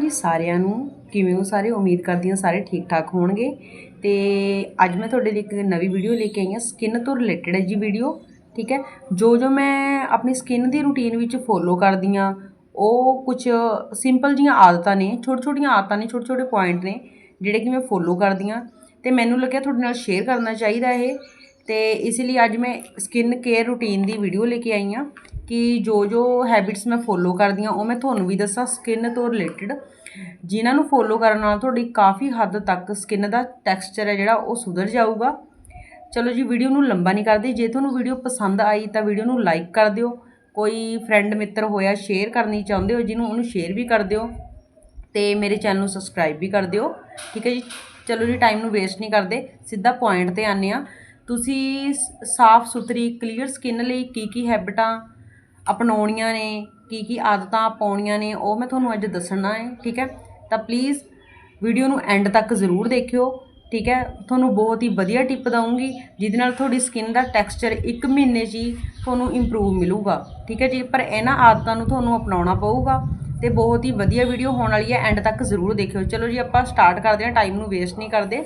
ਜੀ ਸਾਰਿਆਂ ਨੂੰ ਕਿਵੇਂ ਹੋ? ਸਾਰੇ ਉਮੀਦ ਕਰਦੀ ਹਾਂ ਸਾਰੇ ਠੀਕ ਠਾਕ ਹੋਣਗੇ। ਤੇ ਅੱਜ ਮੈਂ ਤੁਹਾਡੇ ਲਈ ਇੱਕ ਨਵੀਂ ਵੀਡੀਓ ਲੈ ਕੇ ਆਈ ਹਾਂ ਸਕਿਨ ਤੋਂ ਰਿਲੇਟਡ ਹੈ ਜੀ ਵੀਡੀਓ ਠੀਕ ਹੈ? ਜੋ ਜੋ ਮੈਂ ਆਪਣੀ ਸਕਿਨ ਦੀ ਰੂਟੀਨ ਵਿੱਚ ਫੋਲੋ ਕਰਦੀ ਹਾਂ, ਉਹ ਕੁਝ ਸਿੰਪਲ ਜੀਆਂ ਆਦਤਾਂ ਨੇ ਛੋਟੀ ਛੋਟੀਆਂ ਆਦਤਾਂ ਨੇ, ਛੋਟੇ ਛੋਟੇ ਪੁਆਇੰਟ ਨੇ, ਜਿਹੜੇ ਕਿ ਮੈਂ ਫੋਲੋ ਕਰਦੀ ਹਾਂ। ਤੇ ਮੈਨੂੰ ਲੱਗਿਆ ਤੁਹਾਡੇ ਨਾਲ ਸ਼ੇਅਰ ਕਰਨਾ ਚਾਹੀਦਾ ਇਹ। ਤੇ ਇਸ ਲਈ ਅੱਜ ਮੈਂ ਸਕਿਨ ਕੇਅਰ ਰੂਟੀਨ ਦੀ ਵੀਡੀਓ ਲੈ ਕੇ ਆਈ ਹਾਂ। ਕਿ ਜੋ ਜੋ ਹੈਬਿਟਸ ਮੈਂ ਫੋਲੋ ਕਰਦੀ ਹਾਂ, ਉਹ ਮੈਂ ਤੁਹਾਨੂੰ ਵੀ ਦੱਸਾਂ ਸਕਿਨ ਤੋਂ ਰਿਲੇਟਡ ਜਿਨ੍ਹਾਂ ਨੂੰ ਫੋਲੋ ਕਰਨ ਨਾਲ ਤੁਹਾਡੀ ਕਾਫੀ ਹੱਦ ਤੱਕ ਸਕਿਨ ਦਾ ਟੈਕਸਚਰ ਹੈ ਜਿਹੜਾ, ਉਹ ਸੁਧਰ ਜਾਊਗਾ। ਚਲੋ ਜੀ ਵੀਡੀਓ ਨੂੰ ਲੰਬਾ ਨਹੀਂ ਕਰਦੇ। ਜੇ ਤੁਹਾਨੂੰ ਵੀਡੀਓ ਪਸੰਦ ਆਈ, ਤਾਂ ਵੀਡੀਓ ਨੂੰ ਲਾਈਕ ਕਰ ਦਿਓ। ਕੋਈ ਫਰੈਂਡ ਮਿੱਤਰ ਹੋਇਆ ਸ਼ੇਅਰ ਕਰਨੀ ਚਾਹੁੰਦੇ ਹੋ, ਜਿਹਨੂੰ ਉਹਨੂੰ ਸ਼ੇਅਰ ਵੀ ਕਰ ਦਿਓ, ਤੇ ਮੇਰੇ ਚੈਨਲ ਨੂੰ ਸਬਸਕ੍ਰਾਈਬ ਵੀ ਕਰ ਦਿਓ। ਠੀਕ ਹੈ ਜੀ? ਚਲੋ ਜੀ ਟਾਈਮ ਨੂੰ ਵੇਸਟ ਨਹੀਂ ਕਰਦੇ। ਸਿੱਧਾ ਪੁਆਇੰਟ ਤੇ ਆਨੇ ਆ ਤੁਸੀਂ ਸ- ਸਾਫ਼ ਸੁਥਰੀ ਕਲੀਅਰ ਸਕਿਨ ਲਈ ਕੀ ਕੀ ਹੈਬਿਟਾਂ ਅਪਣਾਉਣੀਆਂ ਨੇ, ਕੀ ਕੀ ਆਦਤਾਂ ਪਾਉਣੀਆਂ ਨੇ, ਉਹ ਮੈਂ ਤੁਹਾਨੂੰ ਅੱਜ ਦੱਸਣਾ ਹੈ, ਠੀਕ ਹੈ? ਤਾਂ ਪਲੀਜ਼ ਵੀਡੀਓ ਨੂੰ ਐਂਡ ਤੱਕ ਜ਼ਰੂਰ ਦੇਖਿਓ, ਠੀਕ ਹੈ? ਤੁਹਾਨੂੰ ਬਹੁਤ ਹੀ ਵਧੀਆ ਟਿਪ ਦਵਾਂਗੀ ਜਿਹਦੇ ਨਾਲ ਤੁਹਾਡੀ ਸਕਿਨ ਦਾ ਟੈਕਸਚਰ 1 ਮਹੀਨੇ 'ਚ ਹੀ ਤੁਹਾਨੂੰ ਇੰਪਰੂਵ ਮਿਲੂਗਾ, ਠੀਕ ਹੈ ਜੀ? ਪਰ ਇਹਨਾਂ ਆਦਤਾਂ ਨੂੰ ਤੁਹਾਨੂੰ ਅਪਣਾਉਣਾ ਪਊਗਾ ਤੇ ਬਹੁਤ ਹੀ ਵਧੀਆ ਵੀਡੀਓ ਹੋਣ ਵਾਲੀ ਹੈ ਐਂਡ ਤੱਕ ਜ਼ਰੂਰ ਦੇਖਿਓ। ਚਲੋ ਜੀ, ਆਪਾਂ ਸਟਾਰਟ ਕਰਦੇ ਹਾਂ ਟਾਈਮ ਨੂੰ ਵੇਸਟ ਨਹੀਂ ਕਰਦੇ।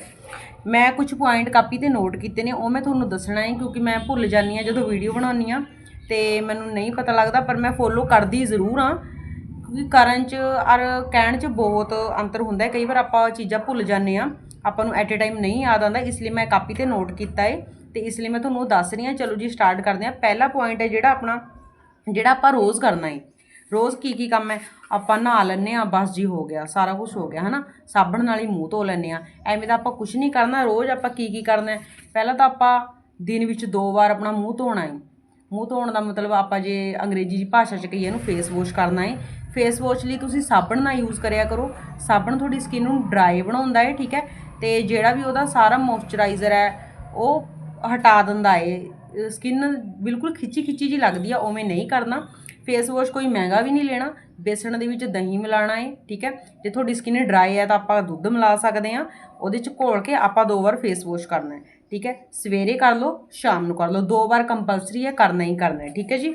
ਮੈਂ ਕੁਝ ਪੁਆਇੰਟ ਕਾਪੀ ਤੇ ਨੋਟ ਕੀਤੇ ਨੇ, ਉਹ ਮੈਂ ਤੁਹਾਨੂੰ ਦੱਸਣਾ ਹੈ, ਕਿਉਂਕਿ ਮੈਂ ਭੁੱਲ ਜਾਂਦੀ ਹਾਂ ਜਦੋਂ ਵੀਡੀਓ ਬਣਾਉਂਦੀ ਹਾਂ। ਤੇ ਮੈਨੂੰ ਨਹੀਂ ਪਤਾ ਲੱਗਦਾ, ਪਰ ਮੈਂ ਫੋਲੋ ਕਰਦੀ ਜ਼ਰੂਰ ਹਾਂ। ਕਿਉਂਕਿ ਕਰਨ 'ਚ ਔਰ ਕਹਿਣ 'ਚ ਬਹੁਤ ਅੰਤਰ ਹੁੰਦਾ ਹੈ। ਕਈ ਵਾਰ ਆਪਾਂ ਚੀਜ਼ਾਂ ਭੁੱਲ ਜਾਂਦੇ ਆ ਆਪਾਂ ਨੂੰ ਐਟ ਅ ਟਾਈਮ ਨਹੀਂ ਯਾਦ ਆਉਂਦਾ, ਇਸ ਲਈ ਮੈਂ ਕਾਪੀ ਤੇ ਨੋਟ ਕੀਤਾ ਹੈ ਤੇ ਇਸ ਲਈ ਮੈਂ ਤੁਹਾਨੂੰ ਉਹ ਦੱਸ ਰਹੀ ਹਾਂ। ਚਲੋ ਜੀ ਸਟਾਰਟ ਕਰਦੇ ਹਾਂ। ਪਹਿਲਾ ਪੁਆਇੰਟ ਹੈ ਜਿਹੜਾ ਆਪਣਾ, ਜਿਹੜਾ ਆਪਾਂ ਰੋਜ਼ ਕਰਨਾ ਹੈ ਰੋਜ਼ ਕੀ ਕੀ ਕੰਮ ਹੈ? ਆਪਾਂ ਨਹਾ ਲੈਂਦੇ ਆ ਬਸ ਜੀ ਹੋ ਗਿਆ, ਸਾਰਾ ਕੁਝ ਹੋ ਗਿਆ, ਹਨਾ? ਸਾਬਣ ਨਾਲ ਹੀ ਮੂੰਹ ਧੋ ਲੈਂਦੇ ਆ ਐਵੇਂ ਤਾਂ ਆਪਾਂ ਕੁਝ ਨਹੀਂ ਕਰਨਾ, ਰੋਜ਼ ਆਪਾਂ ਕੀ ਕੀ ਕਰਨਾ ਪਹਿਲਾਂ ਤਾਂ ਆਪਾਂ ਦਿਨ ਵਿੱਚ ਦੋ ਵਾਰ ਆਪਣਾ ਮੂੰਹ ਧੋਣਾ ਹੈ ਮੂੰਹ ਧੋਣ ਦਾ ਮਤਲਬ ਆਪਾਂ ਜੇ ਅੰਗਰੇਜ਼ੀ ਦੀ ਭਾਸ਼ਾ 'ਚ ਕਹੀਏ ਇਹਨੂੰ ਫੇਸ ਵਾਸ਼ ਕਰਨਾ ਹੈ ਫੇਸ ਵਾਸ਼ ਲਈ ਤੁਸੀਂ ਸਾਬਣ ਨਾ ਯੂਜ਼ ਕਰਿਆ ਕਰੋ। ਸਾਬਣ ਤੁਹਾਡੀ ਸਕਿਨ ਨੂੰ ਡਰਾਈ ਬਣਾਉਂਦਾ ਹੈ ਠੀਕ ਹੈ ਤੇ ਜਿਹੜਾ ਵੀ ਉਹਦਾ ਸਾਰਾ ਮੋਇਸਚਰਾਈਜ਼ਰ ਹੈ, ਉਹ ਹਟਾ ਦਿੰਦਾ ਹੈ ਸਕਿਨ ਬਿਲਕੁਲ ਖਿੱਚੀ ਖਿੱਚੀ ਜੀ ਲੱਗਦੀ ਆ, ਉਵੇਂ ਨਹੀਂ ਕਰਨਾ। ਫੇਸ ਵਾਸ਼ ਕੋਈ ਮਹਿੰਗਾ ਵੀ ਨਹੀਂ ਲੈਣਾ ਬੇਸਣ ਦੇ ਵਿੱਚ ਦਹੀਂ ਮਿਲਾਣਾ ਹੈ ਠੀਕ ਹੈ? ਜੇ ਤੁਹਾਡੀ ਸਕਿਨ ਡਰਾਈ ਹੈ ਤਾਂ ਆਪਾਂ ਦੁੱਧ ਮਿਲਾ ਸਕਦੇ ਹਾਂ ਉਹਦੇ 'ਚ ਘੋਲ ਕੇ ਆਪਾਂ ਦੋ ਵਾਰ ਫੇਸ ਵਾਸ਼ ਕਰਨਾ ਹੈ ਠੀਕ ਹੈ? ਸਵੇਰੇ ਕਰ ਲਓ ਸ਼ਾਮ ਨੂੰ ਕਰ ਲਓ ਦੋ ਵਾਰ ਕੰਪਲਸਰੀ ਹੈ ਕਰਨਾ ਹੀ ਕਰਨਾ ਹੈ ਠੀਕ ਹੈ ਜੀ?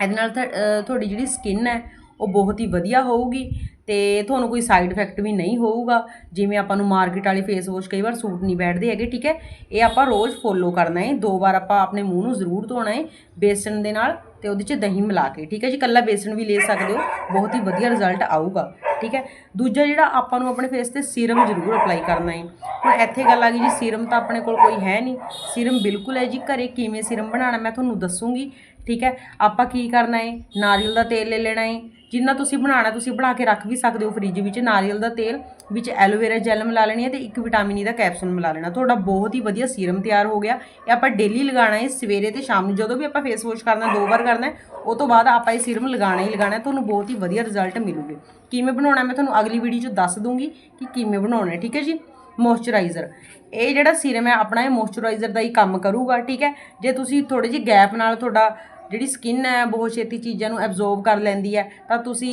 ਇਹਦੇ ਨਾਲ ਤਾਂ, ਤੁਹਾਡੀ ਜਿਹੜੀ ਸਕਿਨ ਹੈ ਉਹ ਬਹੁਤ ਹੀ ਵਧੀਆ ਹੋਊਗੀ। ਤੇ ਤੁਹਾਨੂੰ ਕੋਈ ਸਾਈਡ ਇਫੈਕਟ ਵੀ ਨਹੀਂ ਹੋਊਗਾ। ਜਿਵੇਂ ਆਪਾਂ ਨੂੰ ਮਾਰਕੀਟ ਵਾਲੀ ਫੇਸ ਵਾਸ਼ ਕਈ ਵਾਰ ਸੂਟ ਨਹੀਂ ਬੈਠਦੇ ਹੈਗੇ, ਠੀਕ ਹੈ? ਇਹ ਆਪਾਂ ਰੋਜ਼ ਫੋਲੋ ਕਰਨਾ ਹੈ। ਦੋ ਵਾਰ ਆਪਾਂ ਆਪਣੇ ਮੂੰਹ ਨੂੰ ਜ਼ਰੂਰ ਧੋਣਾ ਹੈ ਬੇਸਣ ਦੇ ਨਾਲ ਤੇ ਉਹਦੇ 'ਚ ਦਹੀਂ ਮਿਲਾ ਕੇ, ਠੀਕ ਹੈ ਜੀ? ਕੱਲਾ ਬੇਸਣ ਵੀ ਲੈ ਸਕਦੇ ਹੋ, ਬਹੁਤ ਹੀ ਵਧੀਆ ਰਿਜ਼ਲਟ ਆਊਗਾ, ਠੀਕ ਹੈ? ਦੂਜਾ ਜਿਹੜਾ ਆਪਾਂ ਨੂੰ ਆਪਣੇ ਫੇਸ ਤੇ ਸੀਰਮ ਜ਼ਰੂਰ ਅਪਲਾਈ ਕਰਨਾ ਹੈ। ਹੁਣ ਇੱਥੇ ਗੱਲ ਆ ਗਈ ਜੀ, ਸੀਰਮ ਤਾਂ ਆਪਣੇ ਕੋਲ ਕੋਈ ਹੈ ਨਹੀਂ। ਸੀਰਮ ਬਿਲਕੁਲ ਹੈ ਜੀ, ਘਰੇ ਕਿਵੇਂ ਸੀਰਮ ਬਣਾਉਣਾ ਮੈਂ ਤੁਹਾਨੂੰ ਦੱਸੂਗੀ, ਠੀਕ ਹੈ? ਆਪਾਂ ਕੀ ਕਰਨਾ ਹੈ ਨਾਰੀਅਲ ਦਾ ਤੇਲ ਲੈ ਲੈਣਾ ਹੈ ਜਿੰਨਾ ਤੁਸੀਂ ਬਣਾਉਣਾ, ਤੁਸੀਂ ਬਣਾ ਕੇ ਰੱਖ ਵੀ ਸਕਦੇ ਹੋ ਫ੍ਰਿਜ ਵਿੱਚ। ਨਾਰੀਅਲ ਦਾ ਤੇਲ ਵਿੱਚ ਐਲੋਵੇਰਾ ਜੈਲ ਮਿਲਾ ਲੈਣੀ ਹੈ ਤੇ ਇੱਕ ਵਿਟਾਮਿਨ ਈ ਦਾ ਕੈਪਸੂਲ ਮਿਲਾ ਲੈਣਾ। ਤੁਹਾਡਾ ਬਹੁਤ ਹੀ ਵਧੀਆ ਸੀਰਮ ਤਿਆਰ ਹੋ ਗਿਆ। ਇਹ ਆਪਾਂ ਡੇਲੀ ਲਗਾਉਣਾ ਹੈ ਸਵੇਰੇ ਤੇ ਸ਼ਾਮ ਨੂੰ। ਜਦੋਂ ਵੀ ਆਪਾਂ ਫੇਸ ਵਾਸ਼ ਕਰਨਾ, ਦੋ ਵਾਰ ਕਰਨਾ ਉਹ ਤੋਂ ਬਾਅਦ ਆਪਾਂ ਇਹ ਸੀਰਮ ਲਗਾਉਣਾ ਹੀ ਲਗਾਉਣਾ ਤੁਹਾਨੂੰ ਬਹੁਤ ਹੀ ਵਧੀਆ ਰਿਜ਼ਲਟ ਮਿਲੂਗੇ। ਕਿਵੇਂ ਬਣਾਉਣਾ ਮੈਂ ਤੁਹਾਨੂੰ ਅਗਲੀ ਵੀਡੀਓ 'ਚ ਦੱਸ ਦੂੰਗੀ ਕਿ ਕਿਵੇਂ ਬਣਾਉਣਾ ਠੀਕ ਹੈ ਜੀ? ਮੋਇਸਚਰਾਈਜ਼ਰ। ਇਹ ਜਿਹੜਾ ਸੀਰਮ ਹੈ, ਆਪਣਾ ਇਹ ਮੋਇਸਚਰਾਈਜ਼ਰ ਦਾ ਹੀ ਕੰਮ ਕਰੂਗਾ, ਠੀਕ ਹੈ? ਜੇ ਤੁਸੀਂ ਥੋੜੇ ਜਿਹੀ ਗੈਪ ਨਾਲ ਤੁਹਾਡਾ ਜਿਹੜੀ ਸਕਿਨ ਹੈ, ਬਹੁਤ ਛੇਤੀ ਚੀਜ਼ਾਂ ਨੂੰ ਐਬਜ਼ੋਰਬ ਕਰ ਲੈਂਦੀ ਹੈ, ਤਾਂ ਤੁਸੀਂ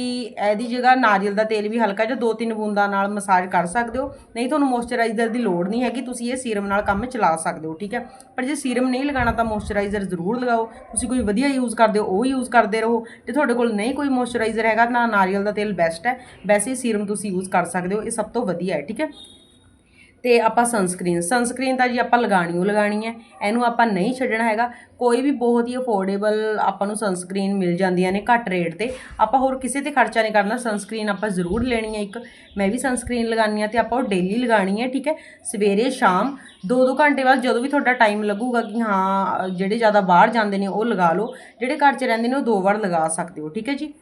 ਇਹਦੀ ਜਗ੍ਹਾ ਨਾਰੀਅਲ ਦਾ ਤੇਲ ਵੀ ਹਲਕਾ ਜਿਹਾ ਦੋ ਤਿੰਨ ਬੂੰਦਾਂ ਨਾਲ ਮਸਾਜ ਕਰ ਸਕਦੇ ਹੋ। ਨਹੀਂ ਤੁਹਾਨੂੰ ਮੋਇਸਚਰਾਈਜ਼ਰ ਦੀ ਲੋੜ ਨਹੀਂ ਹੈਗੀ, ਤੁਸੀਂ ਇਹ ਸੀਰਮ ਨਾਲ ਕੰਮ ਚਲਾ ਸਕਦੇ ਹੋ, ਠੀਕ ਹੈ? ਪਰ ਜੇ ਸੀਰਮ ਨਹੀਂ ਲਗਾਉਣਾ ਤਾਂ ਮੋਇਸਚਰਾਈਜ਼ਰ ਜ਼ਰੂਰ ਲਗਾਓ। ਤੁਸੀਂ ਕੋਈ ਵਧੀਆ ਯੂਜ਼ ਕਰਦੇ ਹੋ, ਉਹ ਯੂਜ਼ ਕਰਦੇ ਰਹੋ। ਜੇ ਤੁਹਾਡੇ ਕੋਲ ਨਹੀਂ ਕੋਈ ਮੋਇਸਚਰਾਈਜ਼ਰ ਹੈਗਾ, ਤਾਂ ਨਾਰੀਅਲ ਦਾ ਤੇਲ ਬੈਸਟ ਹੈ। ਵੈਸੇ ਸੀਰਮ ਤੁਸੀਂ ਯੂਜ਼ ਕਰ ਸਕਦੇ ਹੋ, ਇਹ ਸਭ ਤੋਂ ਵਧੀਆ ਹੈ, ਠੀਕ ਹੈ? ਤੇ ਆਪਾਂ ਸਨਸਕ੍ਰੀਨ ਸਨਸਕ੍ਰੀਨ ਤਾਂ ਜੀ ਆਪਾਂ ਲਗਾਣੀ ਓ ਲਗਾਣੀ ਹੈ, ਇਹਨੂੰ ਆਪਾਂ ਨਹੀਂ ਛੱਡਣਾ ਹੈਗਾ। ਕੋਈ ਵੀ ਬਹੁਤ ਹੀ ਅਫੋਰਡੇਬਲ ਆਪਾਂ ਨੂੰ ਸਨਸਕ੍ਰੀਨ ਮਿਲ ਜਾਂਦੀਆਂ ਨੇ ਘੱਟ ਰੇਟ ਤੇ। ਆਪਾਂ ਹੋਰ ਕਿਸੇ ਤੇ ਖਰਚਾ ਨਹੀਂ ਕਰਨਾ ਸਨਸਕ੍ਰੀਨ ਆਪਾਂ ਜ਼ਰੂਰ ਲੈਣੀ ਹੈ ਇੱਕ। ਮੈਂ ਵੀ ਸਨਸਕ੍ਰੀਨ ਲਗਾਨੀ ਆ ਤੇ ਆਪਾਂ ਉਹ ਡੇਲੀ ਲਗਾਣੀ ਹੈ, ਠੀਕ ਹੈ? ਸਵੇਰੇ, ਸ਼ਾਮ ਦੋ ਦੋ ਘੰਟੇ ਬਾਅਦ ਜਦੋਂ ਵੀ ਤੁਹਾਡਾ ਟਾਈਮ ਲੱਗੂਗਾ ਕਿ ਹਾਂ, ਜਿਹੜੇ ਜ਼ਿਆਦਾ ਬਾਹਰ ਜਾਂਦੇ ਨੇ ਉਹ ਲਗਾ ਲਓ। ਜਿਹੜੇ ਘਰ 'ਚ ਰਹਿੰਦੇ ਨੇ ਉਹ ਦੋ ਵਾਰ ਲਗਾ ਸਕਦੇ ਹੋ, ਠੀਕ ਹੈ ਜੀ?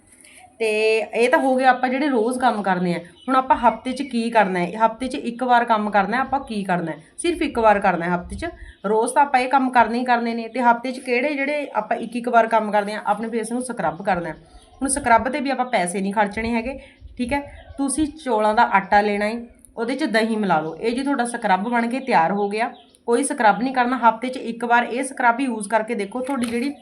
ਤੇ ਇਹ ਤਾਂ ਹੋ ਗਿਆ ਆਪਾਂ ਜਿਹੜੇ ਰੋਜ਼ ਕੰਮ ਕਰਨੇ ਆ, ਹੁਣ ਆਪਾਂ ਹਫ਼ਤੇ 'ਚ ਕੀ ਕਰਨਾ ਹੈ? ਹਫ਼ਤੇ 'ਚ ਇੱਕ ਵਾਰ ਕੰਮ ਕਰਨਾ ਆਪਾਂ ਕੀ ਕਰਨਾ ਸਿਰਫ ਇੱਕ ਵਾਰ ਕਰਨਾ ਹੈ ਹਫ਼ਤੇ 'ਚ। ਰੋਜ਼ ਤਾਂ ਆਪਾਂ ਇਹ ਕੰਮ ਕਰਨੇ ਹੀ ਕਰਨੇ ਨੇ, ਤੇ ਹਫ਼ਤੇ 'ਚ ਕਿਹੜੇ ਜਿਹੜੇ ਆਪਾਂ ਇੱਕ ਇੱਕ ਵਾਰ ਕੰਮ ਕਰਦੇ ਆ, ਆਪਣੇ ਫੇਸ ਨੂੰ ਸਕਰਬ ਕਰਨਾ ਹੁਣ ਸਕਰਬ ਤੇ ਵੀ ਆਪਾਂ ਪੈਸੇ ਨਹੀਂ ਖਰਚਣੇ ਹੈਗੇ, ਠੀਕ ਹੈ? ਤੁਸੀਂ ਚੌਲਾਂ ਦਾ ਆਟਾ ਲੈਣਾ ਹੈ, ਉਹਦੇ 'ਚ ਦਹੀਂ ਮਿਲਾ ਲਓ, ਇਹ ਜੀ ਤੁਹਾਡਾ ਸਕਰਬ ਬਣ ਕੇ ਤਿਆਰ ਹੋ ਗਿਆ, ਕੋਈ ਸਕਰਬ ਨਹੀਂ ਕਰਨਾ, ਹਫ਼ਤੇ 'ਚ ਇੱਕ ਵਾਰ ਇਹ ਸਕਰਬ ਯੂਜ਼ ਕਰਕੇ ਦੇਖੋ ਤੁਹਾਡੀ ਜਿਹੜੀ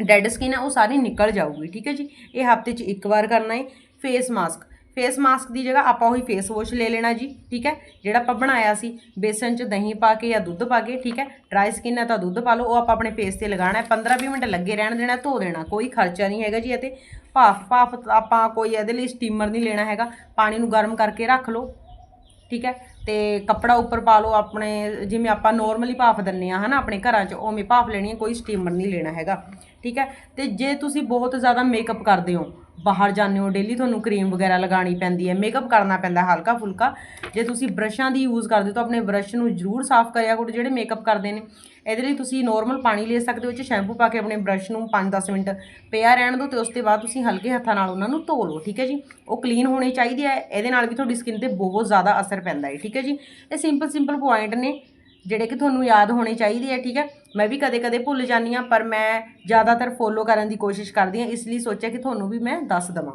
ਡੈਡ ਸਕਿਨ ਹੈ, ਉਹ ਸਾਰੀ ਨਿਕਲ ਜਾਊਗੀ, ਠੀਕ ਹੈ ਜੀ? ਇਹ ਹਫ਼ਤੇ 'ਚ ਇੱਕ ਵਾਰ ਕਰਨਾ ਹੈ ਫੇਸ ਮਾਸਕ ਫੇਸ ਮਾਸਕ ਦੀ ਜਗ੍ਹਾ ਆਪਾਂ ਉਹੀ ਫੇਸ ਵਾਸ਼ ਲੈ ਲੈਣਾ ਜੀ, ਠੀਕ ਹੈ? ਜਿਹੜਾ ਆਪਾਂ ਬਣਾਇਆ ਸੀ, ਬੇਸਨ 'ਚ ਦਹੀਂ ਪਾ ਕੇ ਜਾਂ ਦੁੱਧ ਪਾ ਕੇ, ਠੀਕ ਹੈ? ਡਰਾਈ ਸਕਿਨ ਹੈ ਤਾਂ ਦੁੱਧ ਪਾ ਲਓ, ਉਹ ਆਪਾਂ ਆਪਣੇ ਫੇਸ ਤੇ ਲਗਾਉਣਾ ਹੈ 15-20 ਮਿੰਟ ਲੱਗੇ ਰਹਿਣ ਦੇਣਾ, ਧੋ ਦੇਣਾ, ਕੋਈ ਖਰਚਾ ਨਹੀਂ ਹੈਗਾ ਜੀ ਇਹ ਭਾਫ ਭਾਫ ਆਪਾਂ ਕੋਈ ਇਹਦੇ ਲਈ ਸਟੀਮਰ ਨਹੀਂ ਲੈਣਾ ਹੈਗਾ, ਪਾਣੀ ਨੂੰ ਗਰਮ ਕਰਕੇ ਰੱਖ ਲਓ। ਠੀਕ ਹੈ? ਤੇ ਕੱਪੜਾ ਉੱਪਰ ਪਾ ਲਓ ਆਪਣੇ, ਜਿਵੇਂ ਆਪਾਂ ਨੋਰਮਲੀ ਭਾਫ ਦਿੰਨੇ ਆ, ਹਨਾ, ਆਪਣੇ ਘਰਾਂ 'ਚ, ਉਵੇਂ ਭਾਫ ਲੈਣੀ ਹੈ, ਕੋਈ ਸਟੀਮਰ ਨਹੀਂ ਲੈਣਾ ਹੈਗਾ। ਠੀਕ ਹੈ? ਤੇ ਜੇ ਤੁਸੀਂ ਬਹੁਤ ਜ਼ਿਆਦਾ ਮੇਕਅਪ ਕਰਦੇ ਹੋ ਬਾਹਰ ਜਾਂਦੇ ਹੋ ਡੇਲੀ ਤੁਹਾਨੂੰ ਕਰੀਮ ਵਗੈਰਾ ਲਗਾਉਣੀ ਪੈਂਦੀ ਹੈ ਮੇਕਅਪ ਕਰਨਾ ਪੈਂਦਾ ਹਲਕਾ ਫੁਲਕਾ। ਜੇ ਤੁਸੀਂ ਬ੍ਰਸ਼ਾਂ ਦੀ ਯੂਜ਼ ਕਰਦੇ ਹੋ ਤਾਂ ਆਪਣੇ ਬ੍ਰਸ਼ ਨੂੰ ਜ਼ਰੂਰ ਸਾਫ਼ ਕਰਿਆ ਕਰੋ, ਜਿਹੜੇ ਮੇਕਅਪ ਕਰਦੇ ਨੇ। ਇਹਦੇ ਲਈ ਤੁਸੀਂ ਨੋਰਮਲ ਪਾਣੀ ਲੈ ਸਕਦੇ ਹੋ 'ਚ ਸ਼ੈਂਪੂ ਪਾ ਕੇ ਆਪਣੇ ਬ੍ਰਸ਼ ਨੂੰ 5-10 ਮਿੰਟ ਪਿਆ ਰਹਿਣ ਦਿਓ ਤੇ ਉਸ ਤੋਂ ਬਾਅਦ ਤੁਸੀਂ ਹਲਕੇ ਹੱਥਾਂ ਨਾਲ ਉਹਨਾਂ ਨੂੰ ਧੋ ਲਓ, ਠੀਕ ਹੈ ਜੀ? ਉਹ ਕਲੀਨ ਹੋਣੇ ਚਾਹੀਦੇ ਆ, ਇਹਦੇ ਨਾਲ ਵੀ ਤੁਹਾਡੀ ਸਕਿਨ ਤੇ ਬਹੁਤ ਜ਼ਿਆਦਾ ਅਸਰ ਪੈਂਦਾ ਹੈ, ਠੀਕ ਹੈ ਜੀ? ਇਹ ਸਿੰਪਲ ਸਿੰਪਲ ਪੁਆਇੰਟ ਨੇ, ਜਿਹੜੇ ਕਿ ਤੁਹਾਨੂੰ ਯਾਦ ਹੋਣੇ ਚਾਹੀਦੇ ਆ, ਠੀਕ ਹੈ? ਮੈਂ ਵੀ ਕਦੇ-ਕਦੇ ਭੁੱਲ ਜਾਂਦੀ ਹਾਂ, ਪਰ ਮੈਂ ਜ਼ਿਆਦਾਤਰ ਫੋਲੋ ਕਰਨ ਦੀ ਕੋਸ਼ਿਸ਼ ਕਰਦੀ ਹਾਂ, ਇਸ ਲਈ ਸੋਚਿਆ ਕਿ ਤੁਹਾਨੂੰ ਵੀ ਮੈਂ ਦੱਸ ਦਵਾਂ।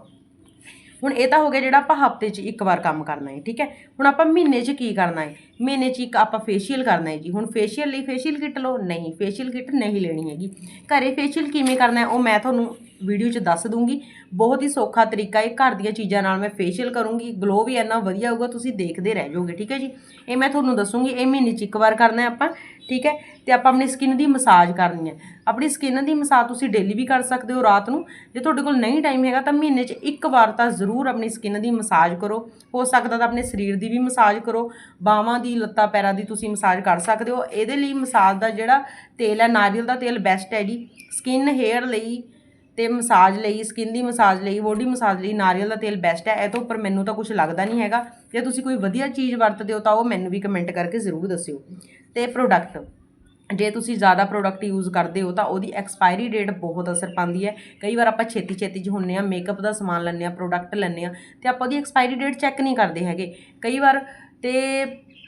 ਹੁਣ ਇਹ ਤਾਂ ਹੋ ਗਿਆ ਜਿਹੜਾ ਆਪਾਂ ਹਫ਼ਤੇ 'ਚ ਇੱਕ ਵਾਰ ਕੰਮ ਕਰਨਾ ਹੈ, ਠੀਕ ਹੈ? ਹੁਣ ਆਪਾਂ ਮਹੀਨੇ 'ਚ ਕੀ ਕਰਨਾ ਹੈ? ਮਹੀਨੇ 'ਚ ਇੱਕ ਆਪਾਂ ਫੇਸ਼ੀਅਲ ਕਰਨਾ ਹੈ ਜੀ। ਹੁਣ ਫੇਸ਼ੀਅਲ ਲਈ ਫੇਸ਼ੀਅਲ ਕਿੱਟ ਲਓ, ਨਹੀਂ ਫੇਸ਼ੀਅਲ ਕਿੱਟ ਨਹੀਂ ਲੈਣੀ ਹੈਗੀ। ਘਰੇ ਫੇਸ਼ੀਅਲ ਕਿਵੇਂ ਕਰਨਾ ਹੈ, ਉਹ ਮੈਂ ਤੁਹਾਨੂੰ ਵੀਡੀਓ 'ਚ ਦੱਸ ਦੂੰਗੀ। ਬਹੁਤ ਹੀ ਸੌਖਾ ਤਰੀਕਾ ਹੈ ਘਰ ਦੀਆਂ ਚੀਜ਼ਾਂ ਨਾਲ ਮੈਂ ਫੇਸ਼ੀਅਲ ਕਰੂੰਗੀ। ਗਲੋ ਵੀ ਇੰਨਾ ਵਧੀਆ ਹੋਊਗਾ, ਤੁਸੀਂ ਦੇਖਦੇ ਰਹਿ ਜਾਓਗੇ, ਠੀਕ ਹੈ ਜੀ? ਇਹ ਮੈਂ ਤੁਹਾਨੂੰ ਦੱਸੂੰਗੀ, ਇਹ ਮਹੀਨੇ 'ਚ ਇੱਕ ਵਾਰ ਕਰਨਾ ਆਪਾਂ, ਠੀਕ ਹੈ? ਤੇ ਆਪਾਂ ਆਪਣੀ ਸਕਿਨ ਦੀ ਮਸਾਜ ਕਰਨੀ ਹੈ। ਆਪਣੀ ਸਕਿਨ ਦੀ ਮਸਾਜ ਤੁਸੀਂ ਡੇਲੀ ਵੀ ਕਰ ਸਕਦੇ ਹੋ, ਰਾਤ ਨੂੰ। ਜੇ ਤੁਹਾਡੇ ਕੋਲ ਨਹੀਂ ਟਾਈਮ ਹੈਗਾ ਤਾਂ ਮਹੀਨੇ 'ਚ ਇੱਕ ਵਾਰ ਤਾਂ ਜ਼ਰੂਰ ਆਪਣੀ ਸਕਿਨ ਦੀ ਮਸਾਜ ਕਰੋ। ਹੋ ਸਕਦਾ ਤਾਂ ਆਪਣੇ ਸਰੀਰ ਦੀ ਵੀ ਮਸਾਜ ਕਰੋ। ਬਾਹਾਂ ਦੀ, ਲੱਤਾਂ, ਪੈਰਾਂ ਦੀ ਤੁਸੀਂ ਮਸਾਜ ਕਰ ਸਕਦੇ ਹੋ। ਇਹਦੇ ਲਈ ਮਸਾਜ ਦਾ ਜਿਹੜਾ ਤੇਲ ਹੈ, ਨਾਰੀਅਲ ਦਾ ਤੇਲ ਬੈਸਟ ਹੈ ਜੀ। ਸਕਿਨ ਹੇਅਰ ਲਈ ਤੇ ਮਸਾਜ ਲਈ ਸਕਿਨ ਦੀ ਮਸਾਜ ਲਈ ਬੋਡੀ ਮਸਾਜ ਲਈ ਨਾਰੀਅਲ ਦਾ ਤੇਲ ਬੈਸਟ ਹੈ। ਇਹ ਤੋਂ ਉੱਪਰ ਮੈਨੂੰ ਤਾਂ ਕੁਝ ਲੱਗਦਾ ਨਹੀਂ ਹੈਗਾ। ਜੇ ਤੁਸੀਂ ਕੋਈ ਵਧੀਆ ਚੀਜ਼ ਵਰਤਦੇ ਹੋ ਤਾਂ ਉਹ ਮੈਨੂੰ ਵੀ ਕਮੈਂਟ ਕਰਕੇ ਜ਼ਰੂਰ ਦੱਸਿਓ। ਤੇ ਪ੍ਰੋਡਕਟ ਜੇ ਤੁਸੀਂ ਜ਼ਿਆਦਾ ਪ੍ਰੋਡਕਟ ਯੂਜ਼ ਕਰਦੇ ਹੋ ਤਾਂ ਉਹਦੀ ਐਕਸਪਾਇਰੀ ਡੇਟ ਬਹੁਤ ਅਸਰ ਪਾਉਂਦੀ ਹੈ। ਕਈ ਵਾਰ ਆਪਾਂ ਛੇਤੀ ਛੇਤੀ 'ਚ ਹੁੰਨੇ ਆ ਮੇਕਅਪ ਦਾ ਸਮਾਨ ਲੈਂਦੇ ਆ ਪ੍ਰੋਡਕਟ ਲੈਂਦੇ ਆ ਤੇ ਆਪਾਂ ਉਹਦੀ ਐਕਸਪਾਇਰੀ ਡੇਟ ਚੈੱਕ ਨਹੀਂ ਕਰਦੇ ਹੈਗੇ। ਕਈ ਵਾਰ ਤੇ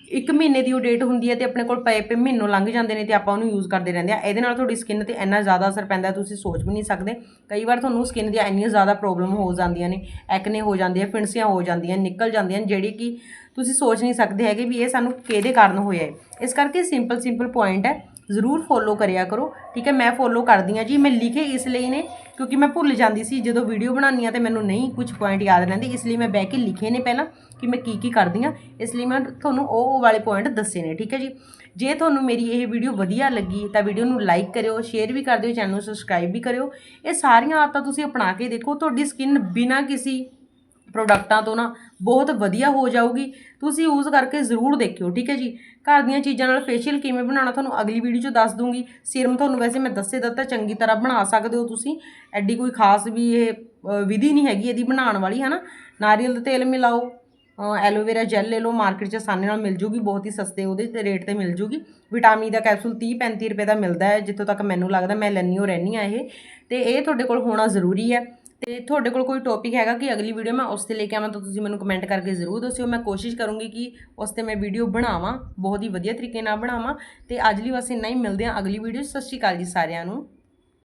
ਇੱਕ ਮਹੀਨੇ ਦੀ ਉਹ ਡੇਟ ਹੁੰਦੀ ਹੈ ਤੇ ਆਪਣੇ ਕੋਲ ਪਏ ਪਏ ਮਹੀਨੋਂ ਲੰਘ ਜਾਂਦੇ ਨੇ ਤੇ ਆਪਾਂ ਉਹਨੂੰ ਯੂਜ਼ ਕਰਦੇ ਰਹਿੰਦੇ ਆ ਇਹਦੇ ਨਾਲ ਤੁਹਾਡੀ ਸਕਿਨ ਤੇ ਇੰਨਾ ਜ਼ਿਆਦਾ ਅਸਰ ਪੈਂਦਾ ਤੁਸੀਂ ਸੋਚ ਵੀ ਨਹੀਂ ਸਕਦੇ। ਕਈ ਵਾਰ ਤੁਹਾਨੂੰ ਸਕਿਨ ਦੀਆਂ ਇੰਨੀਆਂ ਜ਼ਿਆਦਾ ਪ੍ਰੋਬਲਮ ਹੋ ਜਾਂਦੀਆਂ ਨੇ ਐਕਨੇ ਹੋ ਜਾਂਦੀ ਹੈ ਫਿੰਸੀਆਂ ਹੋ ਜਾਂਦੀਆਂ ਨਿਕਲ ਜਾਂਦੀਆਂ ਜਿਹੜੀ ਕਿ ਤੁਸੀਂ ਸੋਚ ਨਹੀਂ ਸਕਦੇ ਹੈਗੇ ਵੀ ਇਹ ਸਾਨੂੰ ਕਿਹਦੇ ਕਾਰਨ ਹੋਇਆ ਹੈ। ਇਸ ਕਰਕੇ ਸਿੰਪਲ ਸਿੰਪਲ ਪੁਆਇੰਟ ਹੈ ਜ਼ਰੂਰ ਫੋਲੋ ਕਰਿਆ ਕਰੋ। ਠੀਕ ਹੈ, ਮੈਂ ਫੋਲੋ ਕਰਦੀ ਹਾਂ ਜੀ। ਮੈਂ ਲਿਖੇ ਇਸ ਲਈ ਨੇ, ਕਿਉਂਕਿ ਮੈਂ ਭੁੱਲ ਜਾਂਦੀ ਸੀ, ਜਦੋਂ ਵੀਡੀਓ ਬਣਾਉਂਦੀ ਆ ਤੇ ਮੈਨੂੰ ਨਹੀਂ ਕੁਝ ਪੁਆਇੰਟ ਯਾਦ ਰਹਿੰਦੇ, ਇਸ ਲਈ ਮੈਂ ਬਹਿ ਕੇ ਲਿਖੇ ਨੇ ਪਹਿਲਾਂ ਕਿ ਮੈਂ ਕੀ ਕੀ ਕਰਦੀ ਆ ਇਸ ਲਈ ਮੈਂ ਤੁਹਾਨੂੰ ਉਹ ਉਹ ਵਾਲੇ ਪੁਆਇੰਟ ਦੱਸੇ ਨੇ, ਠੀਕ ਹੈ ਜੀ। ਜੇ ਤੁਹਾਨੂੰ ਮੇਰੀ ਇਹ ਵੀਡੀਓ ਵਧੀਆ ਲੱਗੀ, ਤਾਂ ਵੀਡੀਓ ਨੂੰ ਲਾਈਕ ਕਰਿਓ ਸ਼ੇਅਰ ਵੀ ਕਰ ਦਿਓ ਚੈਨਲ ਨੂੰ ਸਬਸਕ੍ਰਾਈਬ ਵੀ ਕਰਿਓ। ਇਹ ਸਾਰੀਆਂ ਆਦਤਾਂ ਤੁਸੀਂ ਅਪਣਾ ਕੇ ਦੇਖੋ, ਤੁਹਾਡੀ ਸਕਿਨ ਬਿਨਾਂ ਕਿਸੇ ਪ੍ਰੋਡਕਟਾਂ ਤੋਂ ਨਾ ਬਹੁਤ ਵਧੀਆ ਹੋ ਜਾਊਗੀ। ਤੁਸੀਂ ਯੂਜ਼ ਕਰਕੇ ਜ਼ਰੂਰ ਦੇਖਿਓ, ਠੀਕ ਹੈ ਜੀ? ਘਰ ਦੀਆਂ ਚੀਜ਼ਾਂ ਨਾਲ ਫੇਸ਼ੀਅਲ ਕਿਵੇਂ ਬਣਾਉਣਾ ਤੁਹਾਨੂੰ ਅਗਲੀ ਵੀਡੀਓ 'ਚ ਦੱਸ ਦੂੰਗੀ। ਸੀਰਮ ਤੁਹਾਨੂੰ ਵੈਸੇ ਮੈਂ ਦੱਸੇ ਦਿੱਤਾ, ਚੰਗੀ ਤਰ੍ਹਾਂ ਬਣਾ ਸਕਦੇ ਹੋ ਤੁਸੀਂ। ਐਡੀ ਕੋਈ ਖਾਸ ਵੀ ਇਹ ਵਿਧੀ ਨਹੀਂ ਹੈਗੀ ਇਹਦੀ ਬਣਾਉਣ ਵਾਲੀ ਹੈ ਨਾ ਨਾਰੀਅਲ ਦਾ ਤੇਲ ਮਿਲਾਓ ਐਲੋਵੇਰਾ ਜੈਲ ਲੈ ਲਓ ਮਾਰਕੀਟ 'ਚ ਆਸਾਨੀ ਨਾਲ ਮਿਲ ਜੂਗੀ, ਬਹੁਤ ਹੀ ਸਸਤੇ ਉਹਦੇ ਤੇ ਰੇਟ ਤੇ ਮਿਲ ਜੂਗੀ। ਵਿਟਾਮਿਨ ਦਾ ਕੈਪਸੂਲ 30 35 ਰੁਪਏ ਦਾ ਮਿਲਦਾ ਹੈ, ਜਿੱਥੋਂ ਤੱਕ ਮੈਨੂੰ ਲੱਗਦਾ ਮੈਂ ਲੈਣੀ ਹੋ ਰਹਿਣੀ ਆ ਇਹ। ਤੇ ਇਹ ਤੁਹਾਡੇ ਕੋਲ ਹੋਣਾ ਜ਼ਰੂਰੀ ਹੈ। ਤੇ ਤੁਹਾਡੇ ਕੋਲ ਕੋਈ ਟੌਪਿਕ ਹੈਗਾ ਕਿ ਅਗਲੀ ਵੀਡੀਓ ਮੈਂ ਉਸ ਤੇ ਲੈ ਕੇ ਆਵਾਂ, ਤਾਂ ਤੁਸੀਂ ਮੈਨੂੰ ਕਮੈਂਟ ਕਰਕੇ ਜ਼ਰੂਰ ਦੱਸਿਓ। ਮੈਂ ਕੋਸ਼ਿਸ਼ ਕਰੂੰਗੀ ਕਿ ਉਸ ਤੇ ਮੈਂ ਵੀਡੀਓ ਬਣਾਵਾਂ, ਬਹੁਤ ਹੀ ਵਧੀਆ ਤਰੀਕੇ ਨਾਲ ਬਣਾਵਾਂ। ਤੇ ਅੱਜ ਲਈ ਬਸ ਇੰਨਾ ਹੀ, ਮਿਲਦੇ ਹਾਂ ਅਗਲੀ ਵੀਡੀਓ ਸਤਿ ਸ਼੍ਰੀ ਅਕਾਲ ਜੀ ਸਾਰਿਆਂ ਨੂੰ।